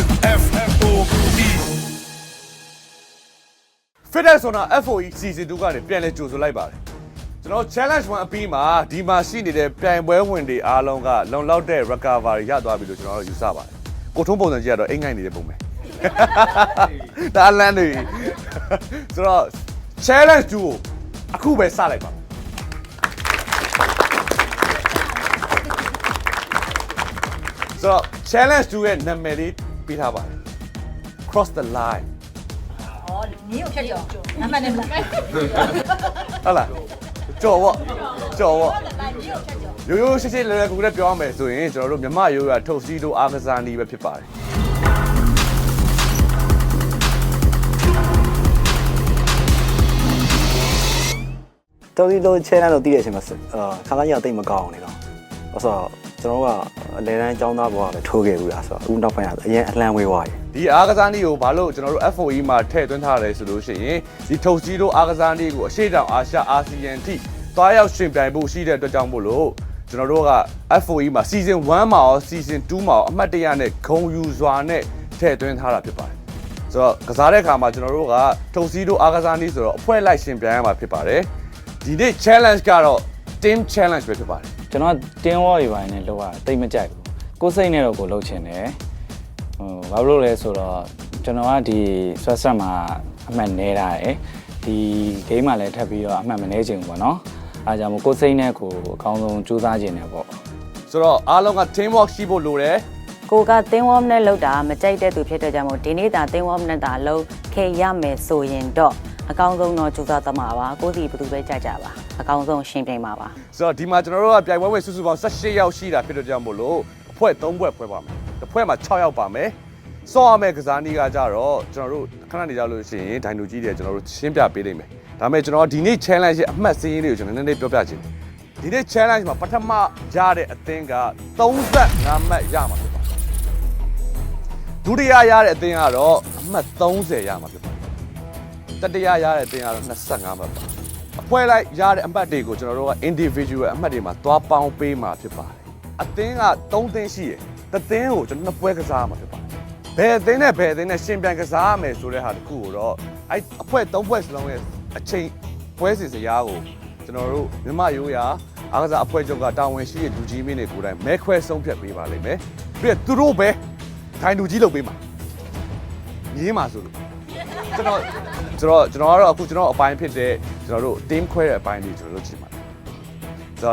L F O E FitX ဆိုတာ FOE Season 2ကနေပြန်လဲကြိုဆိုလိုက်ပါတယ်ကျွန်တော် challenge 1အပြီးမှာဒီမှာရှိနေတဲ့ပြိုင်ပွဲဝင်တွေအားလုံးကလုံလောက်တဲ့ recovery ရသွားပြီလို့ကျွန်တော်တို့ယူဆပါတယ်ကိုထုံးပုံစံကြီးကတော့အိမ်ငိုက်နေတဲ့ပုံပဲဒါအလန်းတွေဆိုတော့ challenge 2ကိုအခုပဲစလိုက်ပါဆိုတော့ challenge 2ရဲ့နာမည်လေး ပေးထားပါတယ် cross the line ဩနင်းကိုဖြတ်ကြောအမှန်နဲ့မလားဟုတ်လားကြော်ပေါ့ကြော်ပေါ့ရိုးရိုးရှင်းရှင်းလည်လည်ကူကူနဲ့ပြောရမယ်ဆိုရင်ကျွန်တော်တို့မြမရိုးရထုတ်စီတို့အားကစားနည်းပဲဖြစ်ပါတယ်တော်ဒီလို channel တော့တည်တဲ့အချိန်မှာအာခါးသားကြီးကတိတ်မကောင်းအောင်နေတော့ဆိုတော့ ကျွန်တော်တို့ကအလဲတန်းចောင်းသားဘဝပဲထိုးခဲ့ဘူးလားဆိုတော့အခုနောက်ပိုင်းကအရင်အလှမ်းဝေးသွားပြီဒီအားကစားနည်းကိုဘာလို့ကျွန်တော်တို့ FOE မှာထည့်သွင်းထားတယ်ဆိုလို့ရှိရင်ဒီထုတ်စီးတို့အားကစားနည်းကိုအရှိတောင်အာရှအာဆီယံထိသွားရောက်ရှင်ပြိုင်ဖို့ရှိတဲ့အတွက်ကြောင့်မို့လို့ကျွန်တော်တို့က FOE မှာ season 1မှာရော season 2မှာရောအမှတ်တရနဲ့ဂုံယူစွာနဲ့ထည့်သွင်းထားတာဖြစ်ပါတယ်ဆိုတော့ကစားတဲ့အခါမှာကျွန်တော်တို့ကထုတ်စီးတို့အားကစားနည်းဆိုတော့အဖွဲလိုက်ရှင်ပြိုင်ရမှာဖြစ်ပါတယ်ဒီနေ့ challenge ကတော့ team challenge ပဲဖြစ်ပါတယ် ကျွန်တော်တင်းဝေါ်တွေပိုင်းနဲ့လောက်ရတိတ်မကြိုက်ဘူးကိုယ်စိတ်နဲ့တော့ကိုလှုပ်ချင်တယ်ဟိုဘာလို့လဲဆိုတော့ကျွန်တော်ကဒီဆွတ်ဆက်မှာအမှတ်နေတာရယ်ဒီ game မှာလည်းထပ်ပြီးတော့အမှတ်မနေချင်ဘူးပေါ့နော်အားကြောင့်မို့ကိုယ်စိတ်နဲ့ကိုအကောင်းဆုံးကြိုးစားခြင်းတယ်ပေါ့ဆိုတော့အားလုံးက team work ရှိဖို့လိုတယ်ကိုကသင်းဝေါမနဲ့လောက်တာမကြိုက်တဲ့သူဖြစ်တဲ့ကြောင့်မို့ဒီနေ့သာသင်းဝေါမနဲ့သာလောက်ခေရမယ်ဆိုရင်တော့ အကောင်းဆုံးတော့ကြိုးစားသမှာပါကိုစီဘယ်သူပဲကြကြပါအကောင်းဆုံးရှင်းပြမှာပါဆိုတော့ဒီမှာကျွန်တော်တို့ကပြိုင်ပွဲဝင်စုစုပေါင်း18ယောက်ရှိတာဖြစ်တဲ့ကြောင့်မို့လို့အဖွဲ့3ဖွဲ့ဖွဲ့ပါမယ်တစ်ဖွဲ့မှာ6ယောက်ပါမယ်စောရမယ့်ကစားနည်းကကြတော့ကျွန်တော်တို့ခဏနေကြလို့ရှိရင်ဒိုင်နိုကြီးတွေကျွန်တော်တို့ရှင်းပြပေးလိမ့်မယ်ဒါပေမဲ့ကျွန်တော်ဒီနေ့ challenge ရဲ့အမှတ်စည်းရင်းလေးကိုကျွန်တော်နည်းနည်းပြောပြချင်တယ်ဒီနေ့ challenge မှာပထမရတဲ့အသင်းက35မှတ်ရမှာဖြစ်ပါတယ်ဒုတိယရတဲ့အသင်းကတော့အမှတ်30ရမှာဖြစ်ပါတယ် တတိယရတဲ့အသင်းကတော့25မှတ်ပါအဖွဲလိုက်ရတဲ့အမှတ်တွေကိုကျွန်တော်တို့က individual အမှတ်တွေမှာသွားပေါင်းပေးမှာဖြစ်ပါတယ်အသင်းက3သင်းရှိရယ်တစ်သင်းကိုကျွန်တော်နှစ်ပွဲကစားရမှာဖြစ်ပါတယ်ဘယ်အသင်းနဲ့ဘယ်အသင်းနဲ့ရှင်ပြိုင်ကစားရမယ်ဆိုတဲ့ဟာတစ်ခုကိုတော့အဲ့အဖွဲ3ဖွဲစလုံးရဲ့အချိန်ပွဲစဉ်စရာကိုကျွန်တော်တို့မြမရိုးရာအားကစားအဖွဲ့ချုပ်ကတာဝန်ရှိတဲ့လူကြီးမင်းတွေကိုယ်တိုင်မဲခွဲဆုံးဖြတ်ပေးပါလိမ့်မယ်ပြီးတော့သူတို့ပဲထိုင်လူကြီးလုပ်ပေးမှာငင်းပါဆိုလို့ကျွန်တော် ကျွန်တော်ကျွန်တော်ကတော့အခုကျွန်တော်အပိုင်းဖြစ်တဲ့ကျွန်တော်တို့ team ခွဲတဲ့အပိုင်းလေးကျွန်တော်လုပ်ချင်ပါတယ်